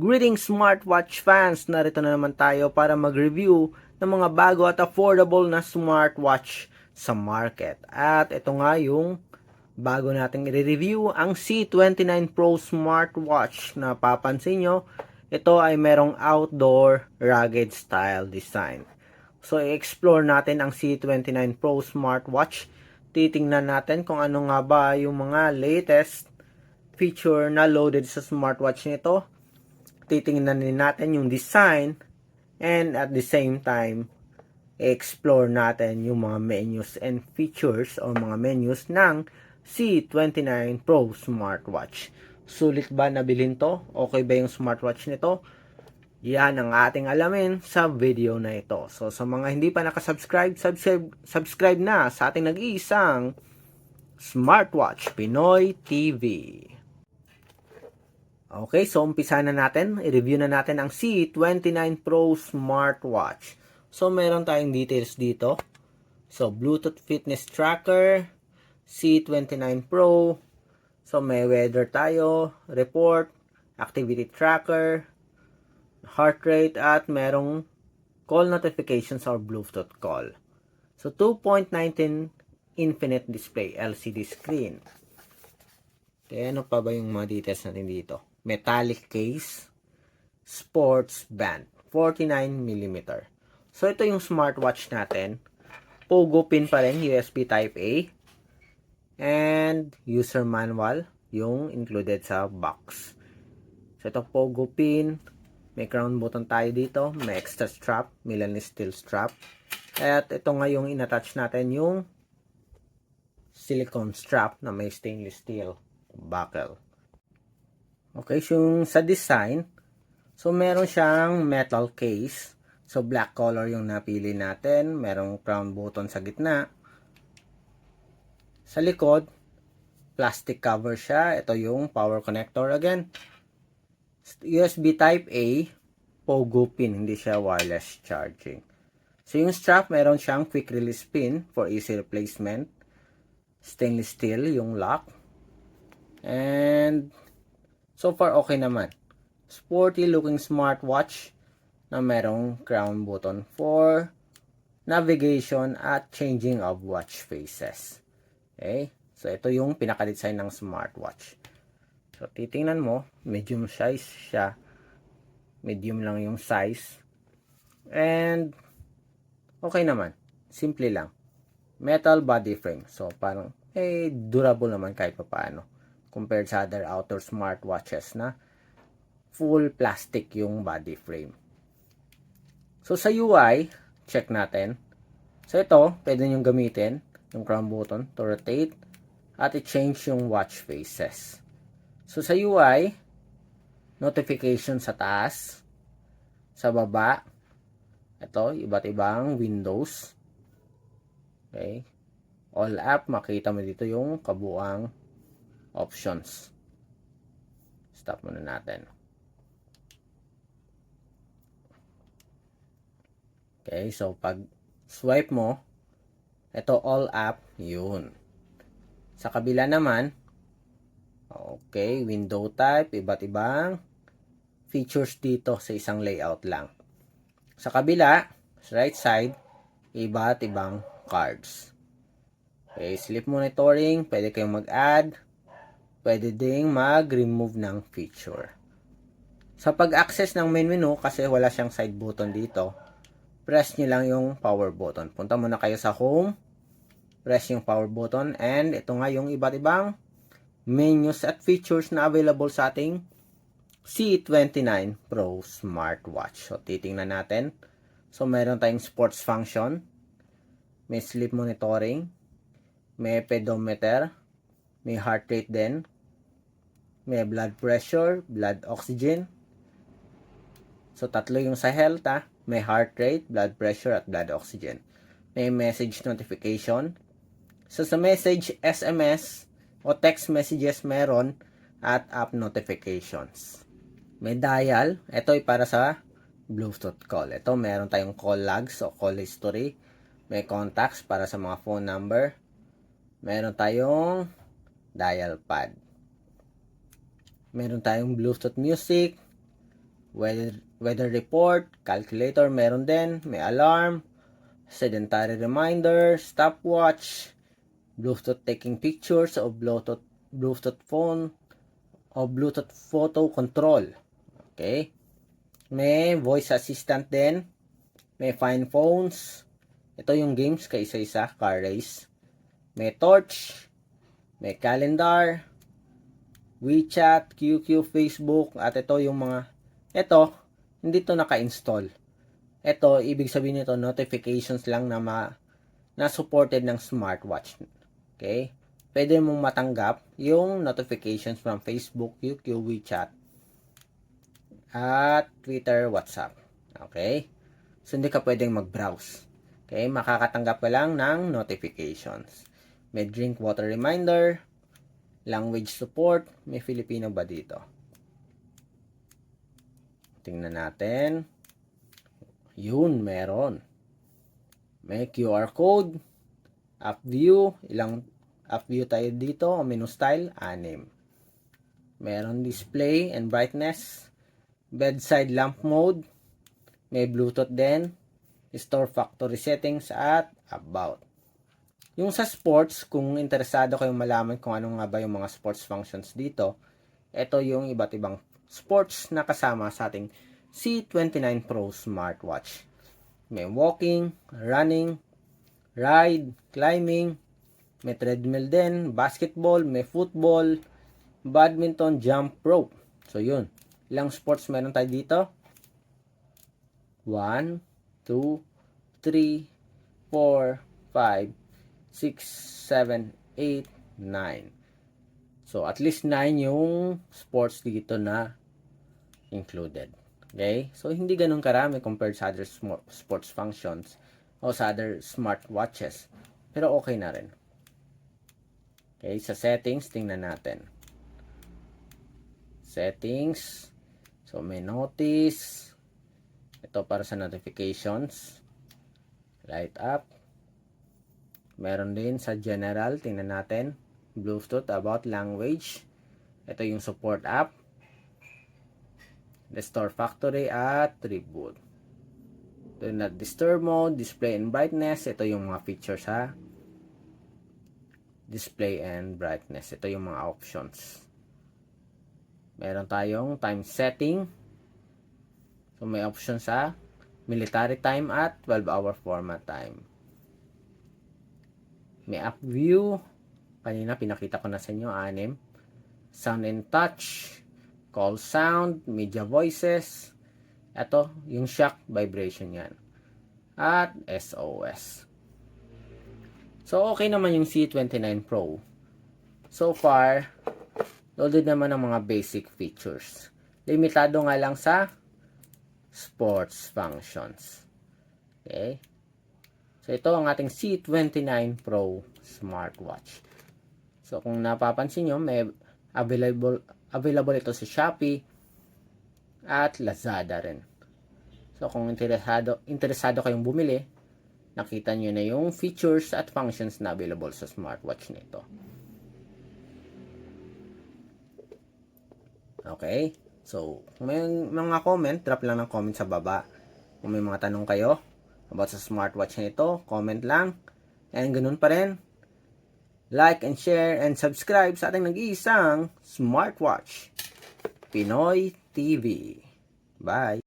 Greetings smartwatch fans! Narito na naman tayo para mag-review ng mga bago at affordable na smartwatch sa market. At ito nga yung bago nating i-review, ang C29 Pro smartwatch na papansin nyo, ito ay merong outdoor rugged style design. So, i-explore natin ang C29 Pro smartwatch. Titingnan natin kung ano nga ba yung mga latest feature na loaded sa smartwatch nito titingnan din natin yung design and at the same time explore natin yung mga menus and features o mga menus ng C29 Pro smartwatch. Sulit ba nabilin to? Okay ba yung smartwatch nito? Yan ang ating alamin sa video na ito. So sa mga hindi pa nakasubscribe, subscribe, subscribe na sa ating nag-iisang Smartwatch Pinoy TV. Okay, so umpisa na natin. I-review na natin ang C29 Pro Smartwatch. So, meron tayong details dito. So, Bluetooth Fitness Tracker, C29 Pro. So, may weather tayo, report, activity tracker, heart rate, at merong call notifications or Bluetooth call. So, 2.19 infinite display LCD screen. Kaya ano pa ba yung mga details natin dito? Metallic case, sports band, 49mm. So, ito yung smartwatch natin. Pogo pin pa rin, USB Type-A. And user manual, yung included sa box. So, ito Pogo pin. May crown button tayo dito. May extra strap, Milanese steel strap. At ito nga yung inattach natin yung silicone strap na may stainless steel buckle. Okay, so yung sa design, so meron siyang metal case. So black color yung napili natin. Merong crown button sa gitna. Sa likod, plastic cover siya. Ito yung power connector again. USB type A, pogo pin, hindi siya wireless charging. So yung strap, meron siyang quick release pin for easy replacement. Stainless steel yung lock. And So far, okay naman. Sporty looking smartwatch na merong crown button for navigation at changing of watch faces. Okay? So, ito yung pinaka-design ng smartwatch. So, titingnan mo, medium size siya. Medium lang yung size. And, okay naman. Simple lang. Metal body frame. So, parang, eh, durable naman kahit pa paano compared sa other outdoor smartwatches na full plastic yung body frame. So sa UI, check natin. So ito, pwede nyo gamitin yung crown button to rotate at i-change yung watch faces. So sa UI, notification sa taas, sa baba, ito, iba't ibang windows. Okay. All app, makita mo dito yung kabuang options. Stop muna natin. Okay, so pag swipe mo, ito all app, yun. Sa kabila naman, okay, window type, iba't ibang features dito sa isang layout lang. Sa kabila, right side, iba't ibang cards. Okay, sleep monitoring, pwede kayong mag-add, pwede ding mag-remove ng feature. Sa pag-access ng main menu, kasi wala siyang side button dito, press nyo lang yung power button. Punta muna kayo sa home, press yung power button, and ito nga yung iba't ibang menus at features na available sa ating C29 Pro smartwatch. So, titingnan natin. So, meron tayong sports function, may sleep monitoring, may pedometer, may heart rate din. May blood pressure, blood oxygen. So, tatlo yung sa health, ha? May heart rate, blood pressure, at blood oxygen. May message notification. So, sa message, SMS o text messages meron at app notifications. May dial. Ito ay para sa Bluetooth call. Ito, meron tayong call logs o call history. May contacts para sa mga phone number. Meron tayong dial pad. Meron tayong Bluetooth music, weather, weather report, calculator, meron din, may alarm, sedentary reminder, stopwatch, Bluetooth taking pictures o Bluetooth, Bluetooth phone o Bluetooth photo control. Okay? May voice assistant din. May fine phones. Ito yung games kay isa-isa, car race. May torch. May calendar. WeChat, QQ, Facebook, at ito yung mga, ito, hindi to naka-install. Ito, ibig sabihin nito, notifications lang na ma, na supported ng smartwatch. Okay? Pwede mong matanggap yung notifications from Facebook, QQ, WeChat, at Twitter, WhatsApp. Okay? So, hindi ka pwedeng mag-browse. Okay? Makakatanggap ka lang ng notifications. May drink water reminder, language support, may Filipino ba dito? Tingnan natin. Yun, meron. May QR code, app view, ilang app view tayo dito, menu style, anim. Meron display and brightness, bedside lamp mode, may Bluetooth din, store factory settings at about. Yung sa sports, kung interesado kayong malaman kung ano nga ba yung mga sports functions dito, ito yung iba't ibang sports na kasama sa ating C29 Pro smartwatch. May walking, running, ride, climbing, may treadmill din, basketball, may football, badminton, jump rope. So yun. Ilang sports meron tayo dito? 1, 2, 3, 4, 5, 6, 7, 8, 9. So, at least 9 yung sports dito na included. Okay? So, hindi ganun karami compared sa other sports functions o sa other smartwatches. Pero okay na rin. Okay, sa settings, tingnan natin. Settings. So, may notice. Ito para sa notifications. Light up. Meron din sa general, tingnan natin. Bluetooth about language. Ito yung support app. Restore factory at reboot. Do not disturb mode, display and brightness. Ito yung mga features ha. Display and brightness. Ito yung mga options. Meron tayong time setting. So may option sa military time at 12 hour format time. May app view. Kanina pinakita ko na sa inyo, anim. Sound and touch. Call sound. Media voices. Ito, yung shock vibration yan. At SOS. So, okay naman yung C29 Pro. So far, loaded naman ang mga basic features. Limitado nga lang sa sports functions. Okay? So, ito ang ating C29 Pro smartwatch. So, kung napapansin nyo, may available, available ito sa Shopee at Lazada rin. So, kung interesado, interesado kayong bumili, nakita nyo na yung features at functions na available sa smartwatch nito. Okay? So, may mga comment, drop lang ng comment sa baba. Kung may mga tanong kayo about sa smartwatch nito, comment lang. And ganun pa rin, like and share and subscribe sa ating nag-iisang smartwatch. Pinoy TV. Bye!